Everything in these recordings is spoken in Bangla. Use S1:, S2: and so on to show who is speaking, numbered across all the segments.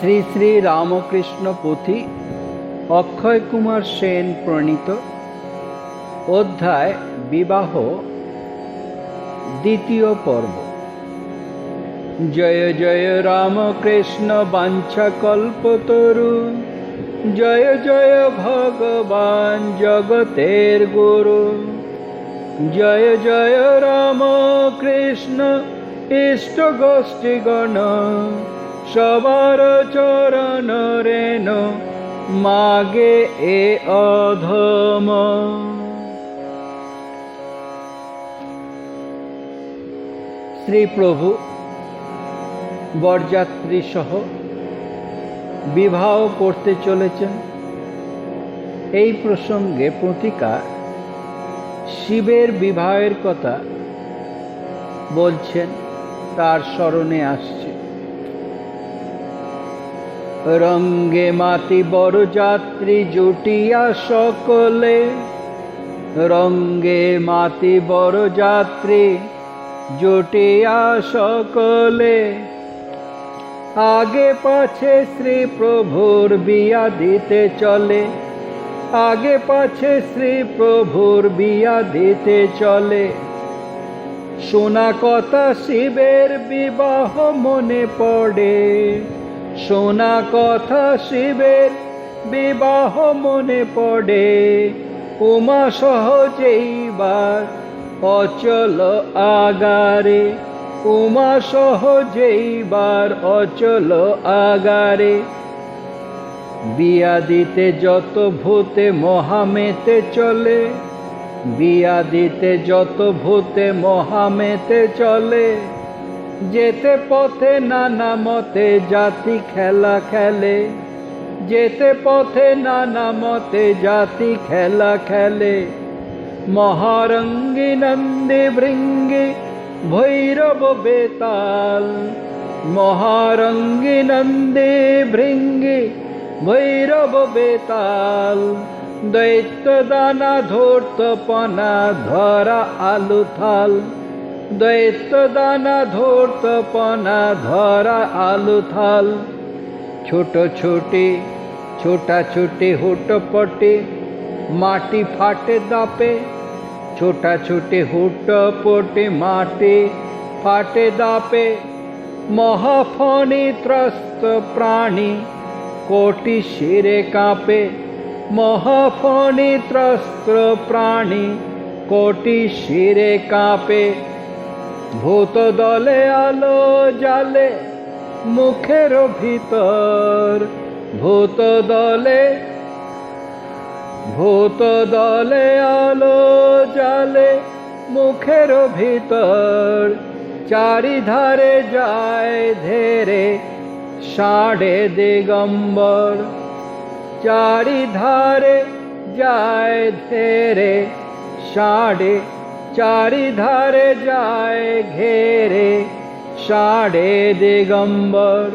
S1: শ্রী শ্রী রামকৃষ্ণ পুঁথি অক্ষয় কুমার সেন প্রণীত। অধ্যায়, বিবাহ, দ্বিতীয় পর্ব। জয় জয় রামকৃষ্ণ বাঞ্ছা কল্পতরু জয় জয় ভগবান জগতের গুরু। জয় জয় রাম কৃষ্ণ ইষ্ট গোষ্ঠীগণ। সবার চরণ রেণ, মাগে এ অধম। শ্রী প্রভু, বরযাত্রী সহ বিবাহ করতে চলেছেন। এই প্রসঙ্গে প্রতিকা শিবের বিবাহের কথা বলছেন, তার স্মরণে আসছে। রঙ্গে মাতি বড় যাত্রী জুটিয়া সকলে। রঙ্গে মাতি বড় যাত্রী জুটিয়া সকলে। আগে পাছে শ্রী প্রভুর বিয়া দিতে চলে। আগে পাছে শ্রী প্রভুর বিয়া দিতে চলে। শোনা কথা শিবের বিবাহ মনে পড়ে। শোনা কথা শিবের, বিবাহ মনে পড়ে। উমা সহজেইবার অচল আগারে। উমা সহজেইবার অচল আগারে। বিয়া দিতে যত ভূতে মহামেতে চলে বিয়া দিতে যত ভূতে মহামেতে চলে যেতে পথে নানা মতে জাতি খেলা খেলে। যেতে পথে নানা মতে জাতি খেলা খেলে। মহারঙ্গী নন্দী ভৃঙ্গি ভৈরব বেতাল। মহারঙ্গী নন্দী ভৃঙ্গি ভৈরব বেতাল। দৈত্য দানা ধূর্ত পনা ধরা আলু থাল। দৈত্য দানা ধূর্ত পনা ধরা আলু থাল ছোট ছোটি, ছোটা ছুটি, হুটপটি। মাটি ফাটে দাপে, ছোটা ছুটি, হুটপটি। মাটি ফাটে দাপে, মহাফণি ত্রস্ত প্রাণী। কোটি শিরে কাঁপে, মহাফণি ত্রস্ত প্রাণী। কোটি শিরে কাঁপে ভূত দলে আলো জালে মুখের ভিতর। ভূত দলে ভূত দলে আলো জালে মুখের ভিতর। চারিধারে যায় ধেরে সাড়ে দিগম্বর। চারিধারে যায় ধেরে সাড়ে চারিধারে যায় ঘেরে সাড়ে দিগম্বর।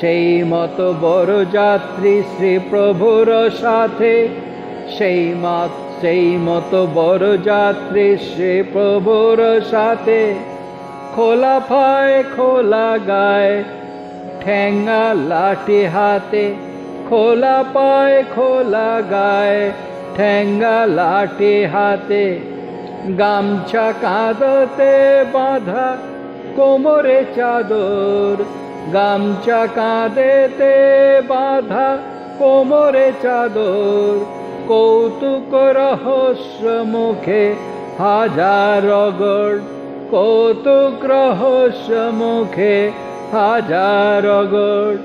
S1: সেই মতো বড় যাত্রী শ্রী প্রভুর সাথে, সেই মত সেই মতো বড় যাত্রী শ্রী প্রভুর সাথে। খোলা পায় খোলা গায় ঠেঙ্গা লাঠি হাতে। খোলা পায়, খোলা গায় ঠেঙ্গা লাঠি হাতে। গামছা কাঁদতে বাঁধা, কোমরে চাদর। গামছা কাঁদেতে বাঁধা, কোমরে চাদর। কৌতুক রহস্য মুখে হাজার গড় কৌতুক রহস্য মুখে হাজার গড়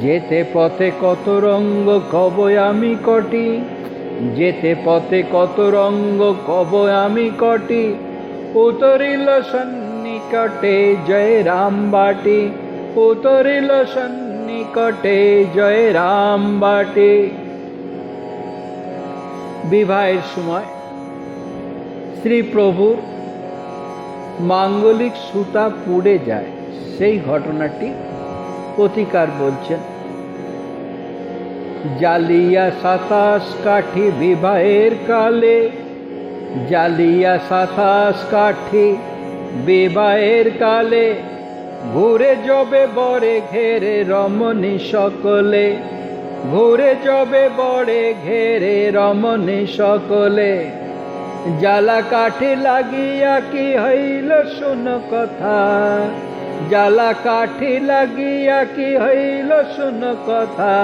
S1: যেতে পথে কত রঙ্গ কব আমি কটি। যেতে পথে কত রঙ্গ কব আমি কটি। উতরিল সন্নিকটে জয় রাম বাটি। উতরিল সন্নিকটে জয় রাম বাটি। বিবাহের সময় শ্রী প্রভুর মাঙ্গলিক সুতা পুড়ে যায়। সেই ঘটনাটি প্রতিকার বলছেন জালিয়া সাতাশ কাঠি বিবাহের কালে, জালিয়া সাতাশ কাঠি বিবাহের কালে, ঘুরে যাবে বরে ঘেরে রমণী সকলে, ঘুরে যাবে বরে ঘেরে রমণী সকলে। জ্বালা কাঠে লাগিয়া কি হইল শুন কথা, জ্বালা কাঠি লাগিয়া কি হইল শুন কথা।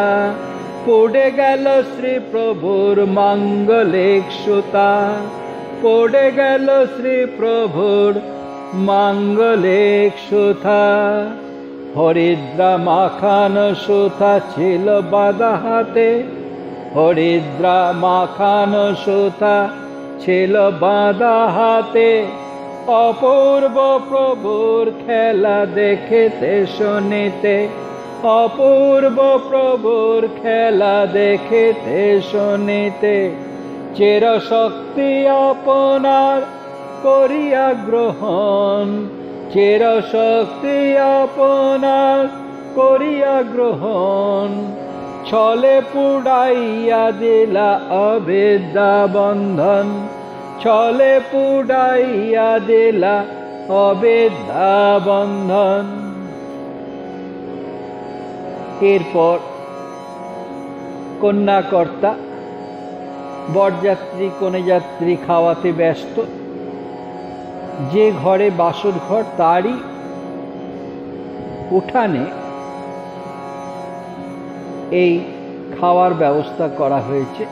S1: পড়ে গেল শ্রী প্রভুর মাঙ্গলিক সুতা। পড়ে গেল শ্রী প্রভুর মাঙ্গলিক সুতা। হরিদ্রা মাখান সুতা ছিল বাদা হাতে। হরিদ্রা মাখান সুতা ছিল বাঁধা হাতে। অপূর্ব প্রভুর খেলা দেখেতে, শুনিতে। অপূর্ব প্রভুর খেলা দেখেতে শুনিতে চির শক্তি আপনার করিয়া গ্রহণ চির শক্তি আপনার করিয়া গ্রহণ। ছলে পুড়াইয়া দিলা অবিদ্যা বন্ধন, ছলে পুড়াইয়া দিলা অবিদ্যা বন্ধন। এরপর কন্যাকর্তা, বরযাত্রী, কনেযাত্রী খাওয়াতে ব্যস্ত। যে ঘরে বাসর ঘর, তারই উঠানে এই খাওয়ার ব্যবস্থা করা হয়েছে।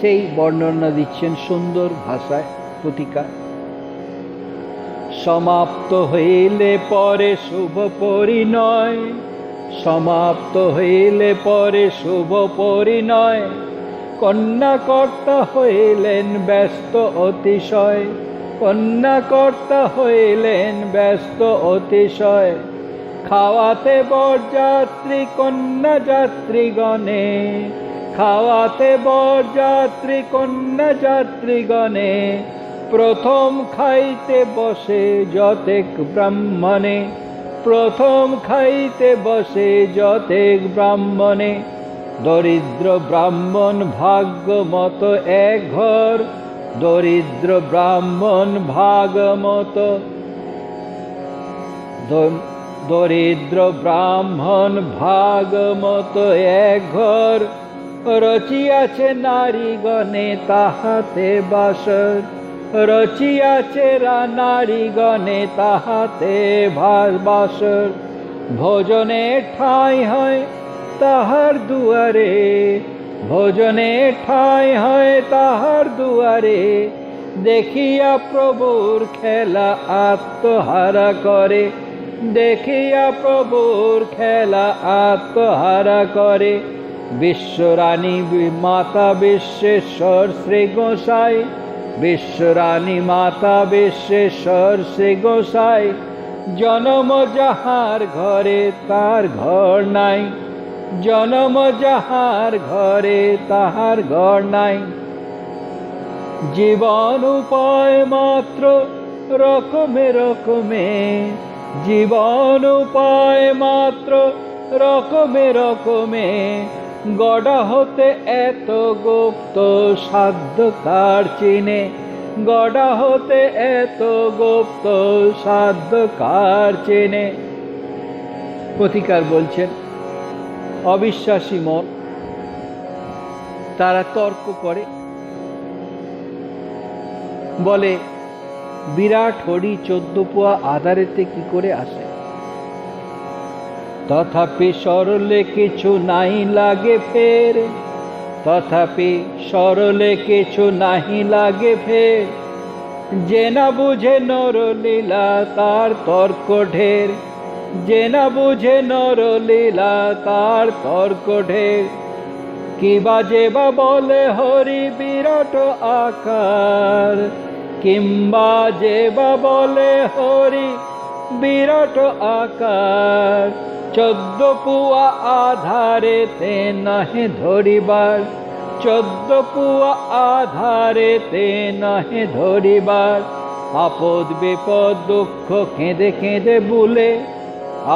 S1: সেই বর্ণনা দিচ্ছেন সুন্দর ভাষায় প্রতিকা সমাপ্ত হইলে পরে শুভ পরিণয়। সমাপ্ত হইলে পরে শুভ পরিণয়। কন্যাকর্তা হইলেন ব্যস্ত অতিশয়। কন্যাকর্তা হইলেন ব্যস্ত অতিশয়। খাওয়াতে বরযাত্রী কন্যা যাত্রীগণে খাওয়াতে বরযাত্রী কন্যা যাত্রীগণে প্রথম খাইতে বসে যতেক ব্রাহ্মণে, প্রথম খাইতে বসে যতেক ব্রাহ্মণে। দরিদ্র ব্রাহ্মণ ভাগ্য মতো এক ঘর, দরিদ্র ব্রাহ্মণ ভাগ মতো দরিদ্র ব্রাহ্মণ ভাগ মতো এক ঘর। রচিয়াছে নারীগণে তাহাতে বাসর। রচিয়াছে নারীগণে তাহাতে ভারবাসর ভোজনে ঠাঁই হয় তাহার দুয়ারে, ভোজনে ঠাঁই হয় তাহার দুয়ারে। দেখিয়া প্রভুর খেলা আত্মহারা করে, দেখিয়া প্রভুর খেলা আত্মহারা করে। বিশ্বরানী মাতা বিশ্বেশ্বর শ্রী গোসাই বিশ্বরানী মাতা বিশ্বেশ্বর শ্রী গোসাই, জনম যাহার ঘরে তার ঘর নাই। জনম যাহার ঘরে তাহার ঘর নাই। জীবন উপায় মাত্র রকমে রকমে। জীবন উপায় মাত্র রকমে রকমে। গড়া হতে এত গুপ্ত সাধ্য কার চিনে? গড়া হতে এত গুপ্ত সাধ্য কার চেনে? প্রতিকার বলছেন, অবিশ্বাসী মন, তারা তর্ক করে। বলে, বিরাট হরি চোদ্দ পোয়া আধারেতে কি করে আসে? তথাপি সরলে কিছু নাই লাগে ফের। তথাপি সরলে কিছু নাহি লাগে ফের। যে না বুঝে নরলীলা, তার তর্ক ঢের। যে না বুঝে নরলীলা, তার তর্ক ঢের। কি বাজে বা বলে হরি বিরাট আকার। কিংবা যে বা বলে হরি বিরাট আকার। চোদ্দ পুয়া আধারে তে নাহে ধরিবার। চোদ্দ পুয়া আধারে তে নাহে ধরিবার। আপদ বিপদ দুঃখ কেঁদে কেঁদে বুলে,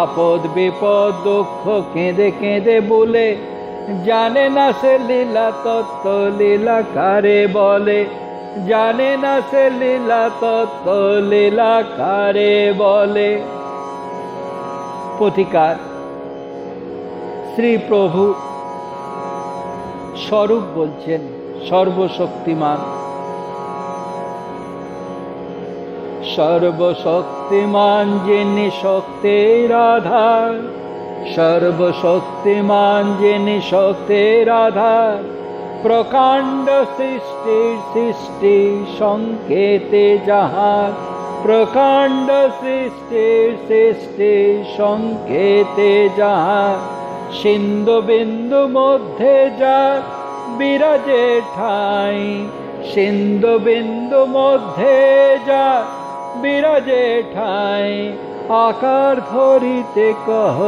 S1: আপদ বিপদ দুঃখ কেঁদে কেঁদে বুলে, জানে না সে লীলা তত্ত্ব লীলা কারে বলে, জানে না সে লীলা তত্ত্ব লীলা কারে বলে। প্রতিকার শ্রী প্রভু স্বরূপ বলছেন, সর্বশক্তিমান। সর্বশক্তিমান যিনি শক্তির আধার সর্বশক্তিমান যিনি শক্তির আধার প্রকাণ্ড সৃষ্টির সৃষ্টি সংকেতে যাহার। প্রকাণ্ড সৃষ্টির সৃষ্টি সংকেতে যাহার সিন্ধু বিন্দু মধ্যে যা বিরাজে ঠাই সিন্ধু বিন্দু মধ্যে যা বিরাজে ঠাই। আকার ধরিতে কহ,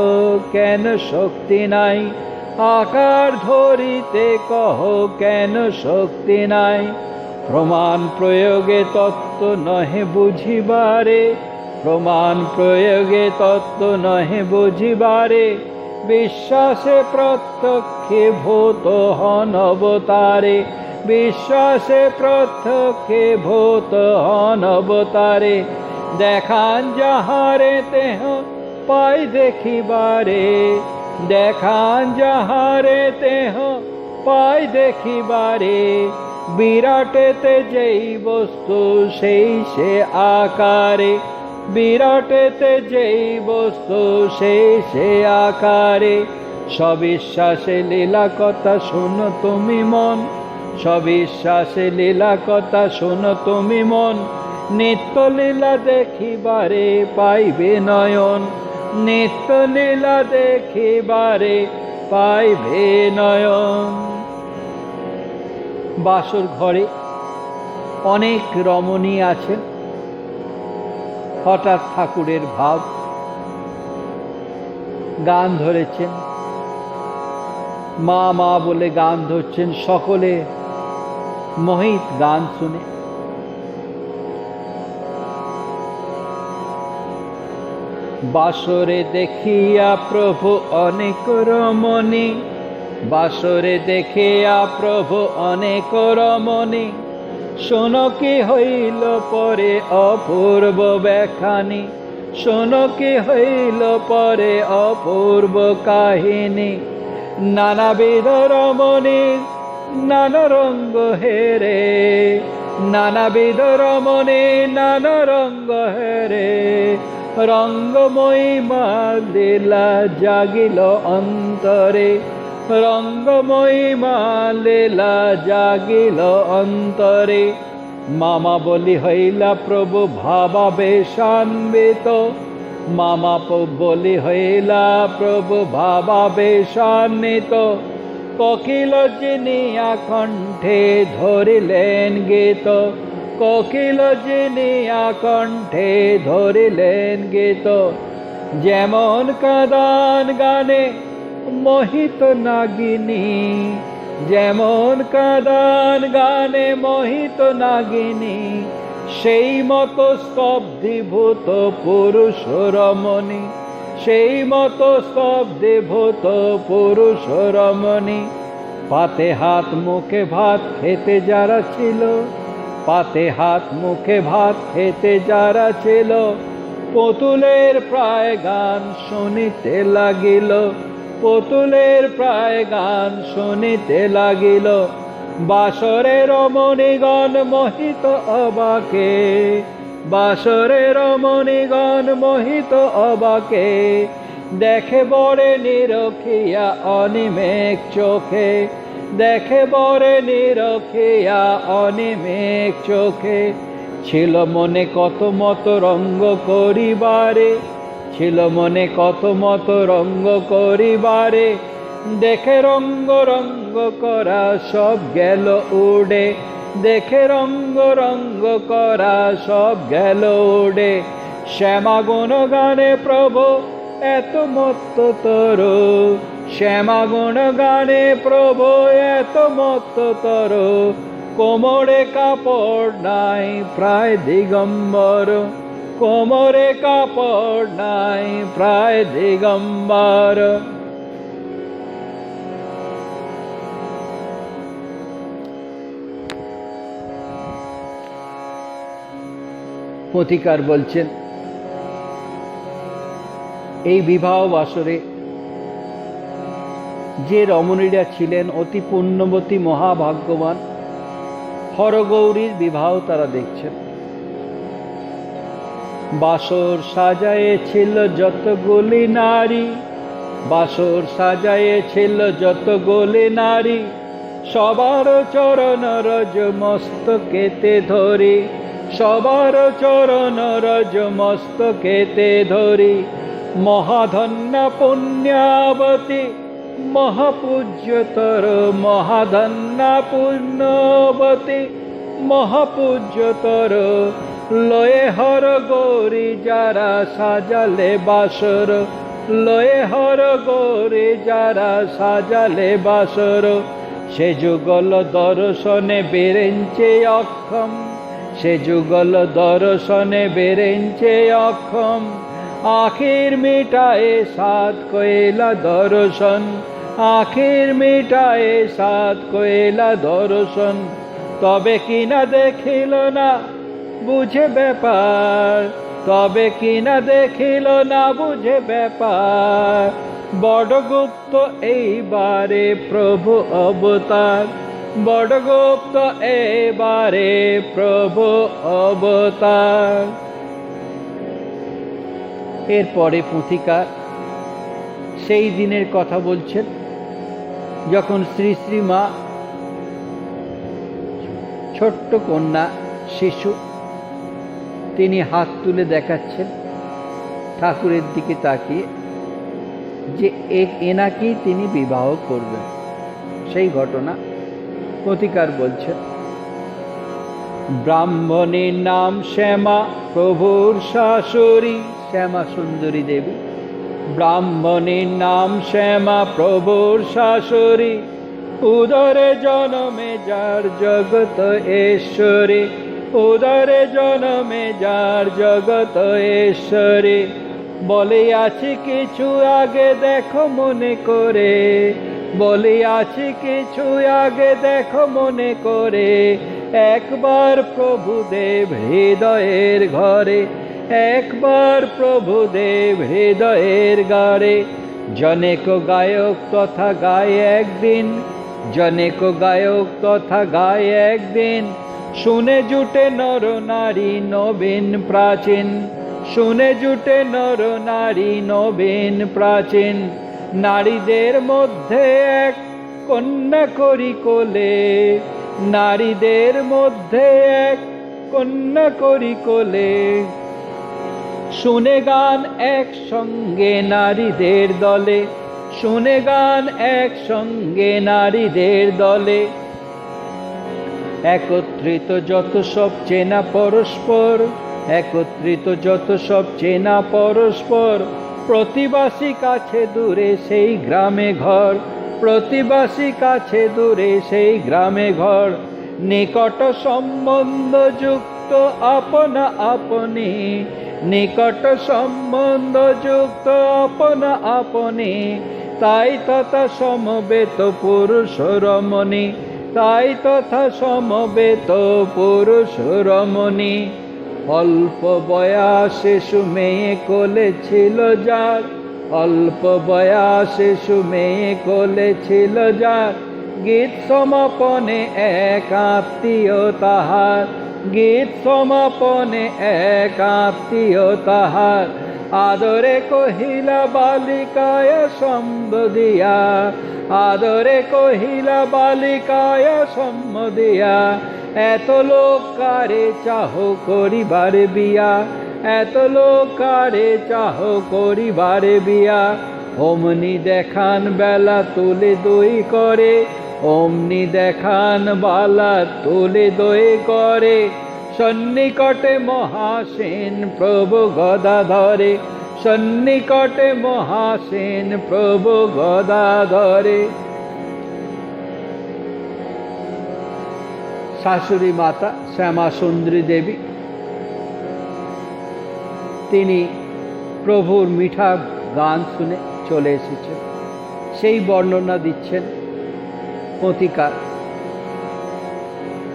S1: কেন শক্তি নাই? আকার ধরিতে কহ, কেন শক্তি নাই? প্রমাণ প্রয়োগে তত্ত্ব নহে বুঝিবারে, প্রমাণ প্রয়োগে তত্ত্ব নহে বুঝিবারে। বিশ্বাসে প্রত্যক্ষে ভূত হন অবতারে, বিশ্বাসে প্রত্যক্ষে ভূত হন অবতারে। দেখান যাহারে তেহ পাই দেখিবারে, দেখান যাহারে তেহ পাই দেখিবারে। বিরাটেতে যেই বস্তু, সেই সে আকারে। বিরাটেতে যেই বস্তু, সেই সে আকারে। সবিশ্বাসে লীলা কথা শোনো তুমি মন। সবিশ্বাসে লীলা কথা শোনো তুমি মন। নিত্য লীলা দেখিবারে পাইবে নয়ন। নিত্য লীলা দেখিবারে পাইবে নয়ন। বাসর ঘরে অনেক রমণী আছেন। হঠাৎ ঠাকুরের ভাব, গান ধরেছেন। মা মা বলে গান ধরছেন, সকলে মোহিত গান শুনে। বাসরে দেখিয়া প্রভু অনেক রমণী বাসরে দেখিয়া প্রভু অনেক রমণী। শোনো কি হইল পরে অপূর্ব ব্যাখানি শোনো কি হইল পরে অপূর্ব কাহিনী। নানাবিধ রমণীর নানা রঙ্গ হেরে। নানাবিধ রমণী, নানা রঙ্গ হেরে। রঙ্গময়ী মা লীলা জাগিল অন্তরে। রঙ্গময়ী মা লীলা জাগিল অন্তরে। মামা বলি হইলা প্রভু ভাবা বেশান্বিত মামা বলি হইলা প্রভু ভাবা বেশান্বিত কোকিল জিনিয়া কণ্ঠে ধরিলেন গীত। কোকিল জিনিয়া কণ্ঠে ধরিলেন গীত। যেমন কাদান গানে মোহিত নাগিনী, যেমন কাদান গানে মোহিত নাগিনী, সেই মতো স্তব্ধীভূত পুরুষ রমণী, সেই মতো স্তব্ধীভূত পুরুষ রমণী। পাতে হাত মুখে ভাত খেতে যারা ছিল, পাতে হাত মুখে ভাত খেতে যারা ছিল, পুতুলের প্রায় গান শুনিতে লাগিল। পুতুলের প্রায় গান শুনিতে লাগিল। বাসরে রমণীগণ মোহিত অবাকে। বাসরে রমণীগণ মোহিত অবাকে। দেখে বরে নিরখিয়া অনিমেক চোখে। দেখে বরে নিরখিয়া অনিমেক চোখে। ছিল মনে কত মত রঙ্গ করিবারে। ছিল মনে কত মত রঙ্গ করিবারে। দেখে রঙ্গ রঙ্গ করা সব গেল উড়ে। দেখে রঙ্গ রঙ্গ করা সব গেল উড়ে। শ্যামা গুণ গানে প্রভু, এত মত্ত তর। শ্যামা গুণ গানে প্রভু, এত মত্ত তর। কোমরে কাপড় নাই, প্রায় দিগম্বর। কোমরে কাপড় নাই, প্রায় দিগম্বর। পথিকার বলছেন, এই বিবাহ বাসরে যে রমণীরা ছিলেন অতি পুণ্যবতী মহাভাগ্যবান, হরগৌরীর বিবাহ তারা দেখছেন। বাসর সাজায়েছিল যতগুলি নারী, বাসর সাজায়েছিল যতগুলি নারী, সবার চরণ রজ মস্তকেতে ধরি, সবার চরণ রজ মস্তকেতে ধরি, মহাধন্য পুণ্যাবতী মহাপূজ্যতর মহাধন্য পুণ্যবতী মহাপূজ্যতর লয়ে হর গৌরী যারা সাজালে বাসর। লয়ে হর গৌরী যারা সাজালে বাসর। সে যুগল দর্শনে বেরেঞ্চে অক্ষম। সে যুগল দর্শনে বেরেঞ্চে অক্ষম। আখির মিটায়ে সাত কয়লা দর্শন। আখির মিটায়ে সাত কয়লা দর্শন। তবে কিনা দেখিল না বুঝে ব্যাপার, তবে কিনা দেখিল না বুঝে ব্যাপার। বড়গুপ্ত এইবারে প্রভু অবতার। বড়গুপ্ত এবারে প্রভু অবতার। এরপরে পুঁথিকার সেই দিনের কথা বলছেন, যখন শ্রী শ্রী মা ছোট্ট কন্যা শিশু তিনি হাত তুলে দেখাচ্ছেন ঠাকুরের দিকে তাকিয়ে যে এনাকেই তিনি বিবাহ করবেন। সেই ঘটনা প্রতিকার বলছেন, ব্রাহ্মণের নাম শ্যামা, প্রভুর শাশুড়ি শ্যামা সুন্দরী দেবী। ব্রাহ্মণের নাম শ্যামা, প্রভুর শাশুড়ি। উদরে জনমে যার জগত ঈশ্বরী। উদরে জনমে যার জগত ঈশ্বরী, বলে আছে কিছু আগে দেখো মনে করে, বলে আছে কিছু আগে দেখো মনে করে, একবার প্রভুদেব হৃদয়ের ঘরে, একবার প্রভুদেব হৃদয়ের গারে জনেক গায়ক তথা গায় একদিন, জনেক গায়ক তথা গায় একদিন শুনে জুটে নর নারী নবীন প্রাচীন। শুনে জুটে নর নারী নবীন প্রাচীন। নারীদের মধ্যে এক কন্যা করি কোলে। নারীদের মধ্যে এক কন্যা করি কোলে। শুনে গান একসঙ্গে নারীদের দলে। শুনে গান একসঙ্গে নারীদের দলে। একত্রিত যত সব চেনা পরস্পর, একত্রিত যত সব চেনা পরস্পর, প্রতিবাসী কাছে দূরে সেই গ্রামে ঘর, প্রতিবাসী কাছে দূরে সেই গ্রামে ঘর, নিকট সম্বন্ধ যুক্ত আপনা আপনি, নিকট সম্বন্ধ যুক্ত আপনা আপনি, তাই তথা সমবেত পুরুষ রমণী তাই তথা সমবেত পুরুষ রমণী, অল্প বয়াসে সুমেয়ে কোলে ছিল যার, অল্প বয়াসে সুমেয়ে কোলে ছিল যার। গীত সমাপনে এক আত্মীয় তাহার, গীত সমাপনে এক আত্মীয় তাহার। আদরে কহিলা বালিকায় সম্বদিয়া আদরে কহিলা বালিকায় সম্বদিয়া এত লোক কারে চাহ করিবার বিয়া, এত লোক কারে চাহ করিবার বিয়া। অমনি দেখান বেলা তুলে দই করে, অমনি দেখান বালা তুলে দই করে। সন্নিকটে মহাসেন প্রভু গদা ধরে সন্নিকটে মহাসেন প্রভু গদা ধরে শাশুড়ি মাতা শ্যামা সুন্দরী দেবী, তিনি প্রভুর মিঠা গান শুনে চলে এসেছেন। সেই বর্ণনা দিচ্ছেন পতিকা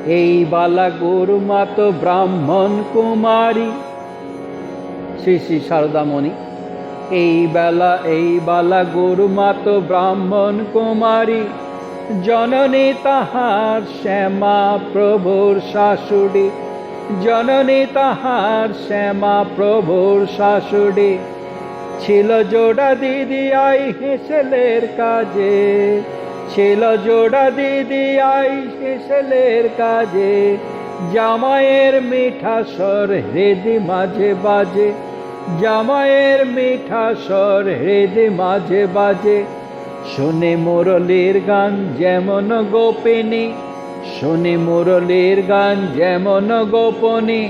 S1: এই বালা গরু মাত ব্রাহ্মণ কুমারী। শ্রী শ্রী সারদামণি, এই বেলা, এই বালা গরুমাত ব্রাহ্মণ কুমারী। জননী তাহার শ্যামা প্রভুর শাশুড়ি। জননী তাহার শ্যামা প্রভুর শাশুড়ি। ছিল জোড়া দিদি আই হেসেলের কাজে। ছিল জোড়া দিদি আই হেসেলের কাজে জামায়ের মিঠা স্বর হৃদি মাঝে বাজে জামায়ের মিঠা স্বর হৃদি মাঝে বাজে। শুনে মুরলীর গান যেমন গোপিনী, শুনে মুরলীর গান যেমন গোপনী,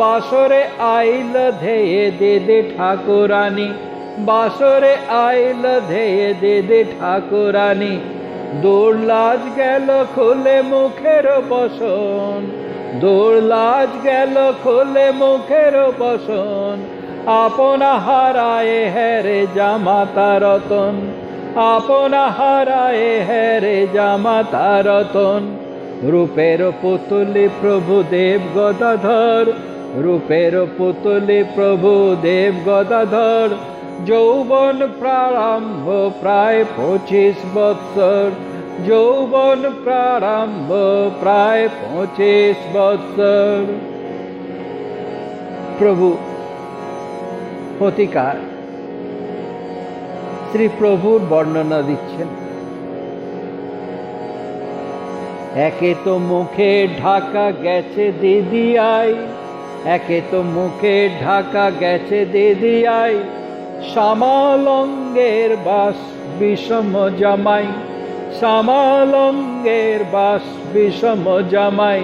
S1: বাসরে আইল ধেয়ে দেদে ঠাকুরানী, বাসরে আইল ধেয়ে দেদে ঠাকুরানী। দৌড়লাজ গেল খুলে মুখের বসন দৌড়লাজ গেল খুলে মুখের বসন আপনা হারায় হেরে জামাতা রতন। আপনা হারায় হেরে জামাতা রতন। রূপের পুতুলি প্রভু দেব গদাধর। রূপের পুতুলি প্রভু দেব গদাধর। যৌবন প্রারম্ভ প্রায় পঁচিশ বৎসর। যৌবন প্রারম্ভ প্রায় পঁচিশ বৎসর। প্রভু, প্রতিকার। শ্রী প্রভুর বর্ণনা দিচ্ছেন। একে তো মুখে ঢাকা গেছে দিদি আই একে তো মুখে ঢাকা গেছে দিদি আই শ্যামালঙ্গের বাস বিষম জামাই, শ্যামালঙ্গের বাস বিষম জামাই।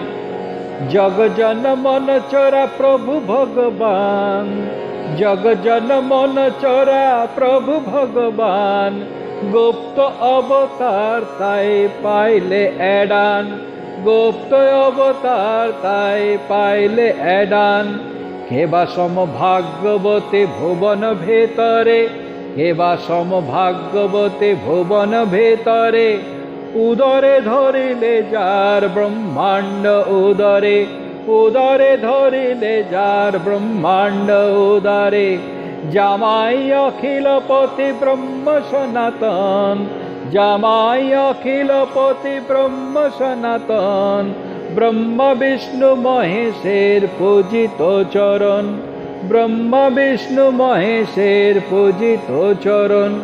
S1: জগজন মন চোরা প্রভু ভগবান জগজন মন চোরা প্রভু ভগবান। গুপ্ত অবতার তাই পাইলে এডান, গুপ্ত অবতার তাই পাইলে এডান। কেবা সমভাগ্যবতী ভুবন ভেতরে? কেবা সমভাগ্যবতী ভুবন ভেতরে? উদরে ধরিলে যার ব্রহ্মাণ্ড উদরে। উদরে ধরিলে যার ব্রহ্মাণ্ড উদরে। জামাই অখিলপতি ব্রহ্ম সনাতন। জামাই অখিলপতি ব্রহ্ম সনাতন। ব্রহ্ম বিষ্ণু মহেশের পূজিত চরণ। ব্রহ্ম বিষ্ণু মহেশের পূজিত চরণ।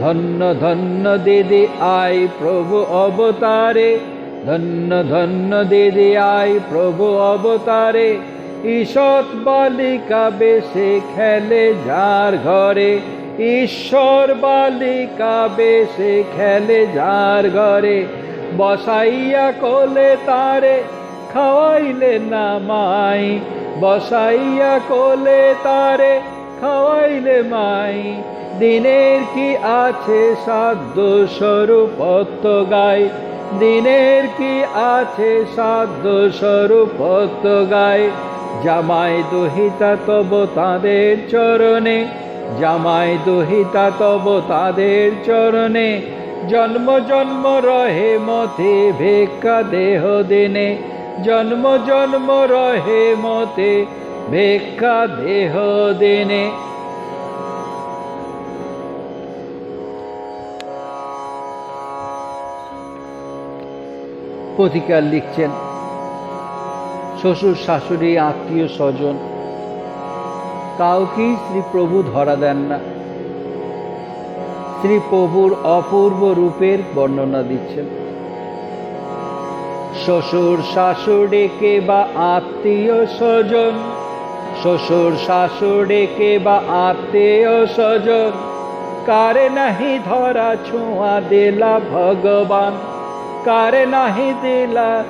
S1: ধন্য ধন্য দিদি আই প্রভু অবতারে। ধন্য ধন্য দিদি আই প্রভু অবতারে। ঈষৎ বালিকা বেশে খেলে যার ঘরে। ঈশ্বর বালিকা বেশে খেলে যার ঘরে। বসাইয়া কোলে তারে খাওয়াইলে না মাই। বসাইয়া কোলে তারে খাওয়াইলে মাই। দিনের কি আছে সাধ্য স্বরূপত্ব গাই। দিনের কি আছে সাধ্য স্বরূপত্ব গায় জামাই দুহিতা তব তাদের চরণে। জামাই দুহিতা তব তাদের চরণে। জন্ম জন্ম রহে মতে ভেকা দেহ দিনে। জন্ম জন্ম রহে মতে ভেকা দেহ দিনে। প্রতিকার লিখছেন শ্বশুর, শাশুড়ি, আত্মীয়, স্বজন। কাউকেই শ্রী প্রভু ধরা দেন না। শ্রী প্রভুর অপূর্ব রূপের বর্ণনা দিচ্ছেন। শ্বশুর শাশুড়িকে বা আত্মীয় স্বজন? শ্বশুর শাশুড়িকে বা আত্মীয় স্বজন? কারে নাহি ধরা ছোঁয়া দিলা ভগবান? কারে নাহি দিলা,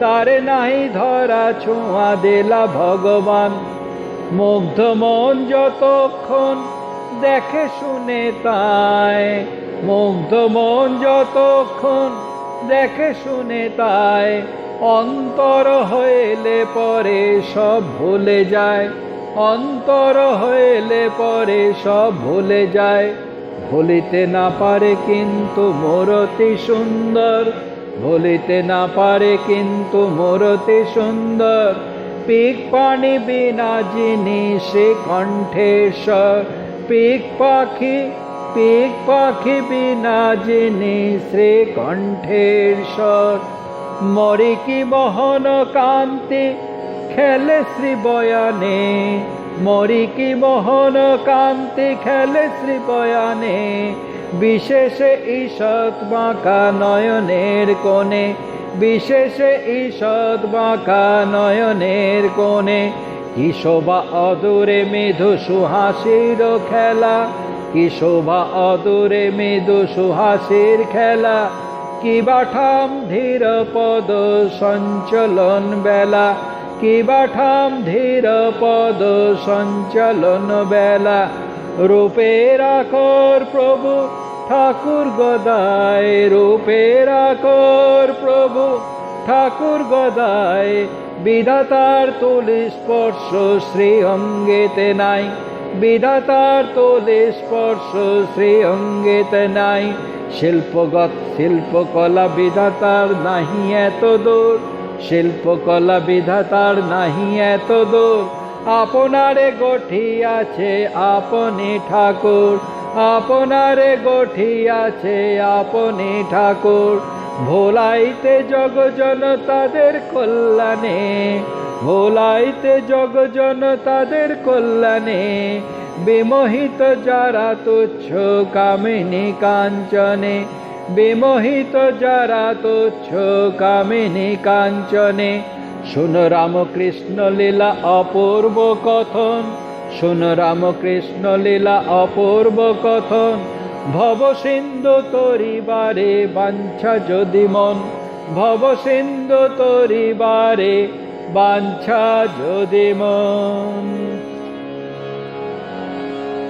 S1: কারে নাহি ধরা ছোঁয়া দিলা ভগবান? মুগ্ধ মন যতক্ষণ দেখে শুনে তাই। মুগ্ধ মন যতক্ষণ দেখে শুনে তাই, অন্তর হইলে পরে সব ভুলে যায়। অন্তর হইলে পরে সব ভুলে যায়। ভুলিতে না পারে কিন্তু মোরতি সুন্দর। ভুলিতে না পারে কিন্তু মোরতি সুন্দর। পিক পানি বিনা যিনি সে কণ্ঠেশ্বর পিক পাখি পিক পাখি বিনা যিনি শ্রী কণ্ঠেশ্বর মরি কি মোহন কান্তি, খেলে শ্রী বয়ানে। মরি কি মোহন কান্তি, খেলে শ্রী বয়ানে। বিশেষে ঈষৎ বাঁকা নয়নের কোণে, বিশেষে ঈষৎ বাঁকা নয়নের কোণে। কি শোভা অদূরে মৃদু সুহাসির খেলা কি শোভা অদূরে মৃদু সুহাসির খেলা কি বাঠাম ধীর পদ সঞ্চলন বেলা কি বাঠাম ধীর পদ সঞ্চলন বেলা। রূপের আকর প্রভু ঠাকুর গদায়, রূপের আকর প্রভু ঠাকুর গদায় বিধাতার তুলি স্পর্শ শ্রী অঙ্গেতে নাই। বিধাতার তোলে স্পর্শ শ্রী অঙ্গেতে নাই। শিল্পগত, শিল্পকলা বিধাতার নাহি এত দূর। শিল্পকলা বিধাতার নাহি এত দূর। আপনারে গঠিয়াছে আপনি ঠাকুর। আপনারে গঠিয়াছে আপনি ঠাকুর। ভোলাইতে জগজন তাদের কল্যাণে, ভোলাইতে জগজন তাদের কল্যাণে, বিমোহিত যারা তুচ্ছ কামিনী কাঞ্চনে, বিমোহিত যারা তুচ্ছ কামিনী কাঞ্চনে। শুন রামকৃষ্ণ লীলা অপূর্ব কথন, শুন রামকৃষ্ণ লীলা অপূর্ব কথন। ভব সিন্ধু তরিবারে বাঞ্ছা যদি মন ভব সিন্ধু তরিবারে বাঞ্ছা যদি মন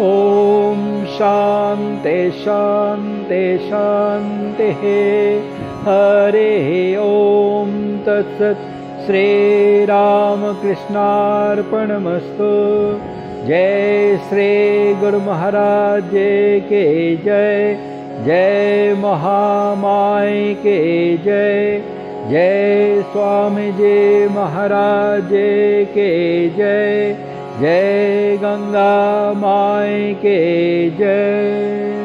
S1: ॐ शान्ते शान्ते शान्तिः हरिः ॐ तत्सत् श्रीरामकृष्णार्पणमस्तु जय श्री गुरु महाराज के जय जय महामाय के जय जय स्वामी जी महाराज के जय जय गंगा माई के जय।